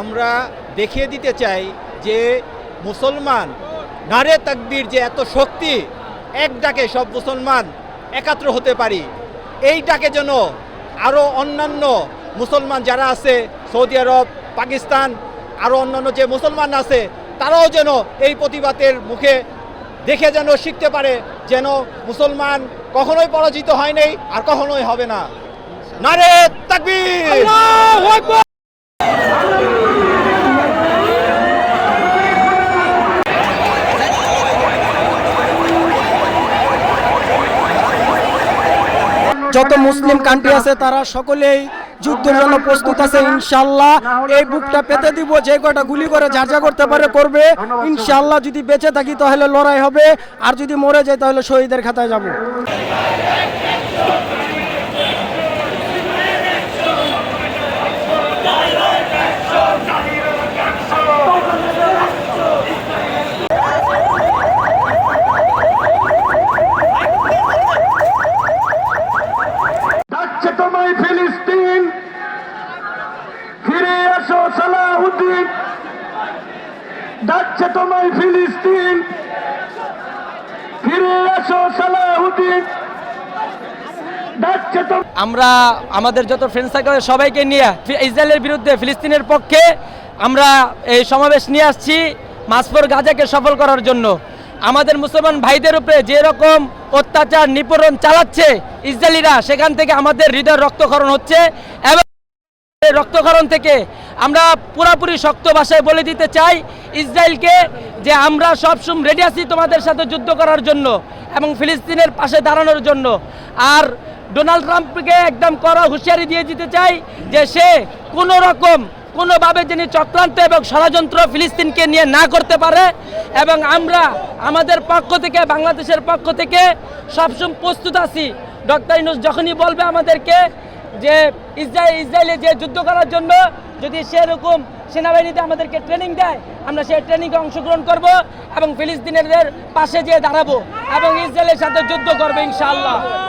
আমরা দেখিয়ে দিতে চাই যে মুসলমান নারে তাকবীর যে এত শক্তি, এক ডাকে সব মুসলমান একাত্র হতে পারি। এই ডাকে যেন আরও অন্যান্য মুসলমান যারা আছে, সৌদি আরব, পাকিস্তান আরও অন্যান্য যে মুসলমান আছে, তারাও যেন এই প্রতিবাদের মুখে দেখে যেন শিখতে পারে যেন মুসলমান কখনোই পরাজিত হয় নাই আর কখনোই হবে না। নারে তাকবীর! যত মুসলিম কান্ট্রি আছে, তারা সকলেই যুদ্ধের জন্য প্রস্তুত আছে ইনশাল্লাহ এই বুকটা পেতে দিব, যে কটা গুলি করে যা যা করতে পারে, করবে। ইনশাল্লাহ যদি বেঁচে থাকি, তাহলে লড়াই হবে। আর যদি মরে যায় তাহলে শহীদের খাতায় যাব ডাকছে তোমায় ফিলিস্তিন ফিরে আসো সালাহুদ্দিন ডাকছে তোমায় ফিলিস্তিন। ফিরে আসো সালাহুদ্দিন। আমরা আমাদের যত ফ্রেন্ড সার্কেল সবাইকে নিয়ে ইসরায়েলের বিরুদ্ধে, ফিলিস্তিনের পক্ষে আমরা এই সমাবেশ নিয়ে আসছি মাসফর গাজাকে সফল করার জন্য। আমাদের মুসলমান ভাইদের উপরে যে রকম অত্যাচার, নিপীড়ন চালাচ্ছে ইসরায়েলিরা, সেখান থেকে আমাদের হৃদয় রক্তক্ষরণ হচ্ছে। এবং এই রক্তক্ষরণ থেকে আমরা পুরোপুরি শক্ত ভাষায় বলে দিতে চাই ইসরায়েলকে যে আমরা সবসময় রেডি আছি তোমাদের সাথে যুদ্ধ করার জন্য এবং ফিলিস্তিনের পাশে দাঁড়ানোর জন্য। আর ডোনাল্ড ট্রাম্পকে একদম কড়া হুঁশিয়ারি দিয়ে দিতে চাই যে সে কোনো রকম, কোনোভাবে যিনি চক্রান্ত এবং ষড়যন্ত্র ফিলিস্তিনকে নিয়ে না করতে পারে এবং আমরা আমাদের পক্ষ থেকে, বাংলাদেশের পক্ষ থেকে সবসময় প্রস্তুত আছি। ডক্টর ইনুস যখনই বলবে আমাদেরকে যে ইসরায়েল ইসরায়েলে যে যুদ্ধ করার জন্য যদি সেরকম সেনাবাহিনীতে আমাদেরকে ট্রেনিং দেয়, আমরা সেই ট্রেনিংয়ে অংশগ্রহণ করব এবং ফিলিস্তিনের পাশে যেয়ে দাঁড়াবো এবং ইসরায়েলের সাথে যুদ্ধ করব ইনশাআল্লাহ।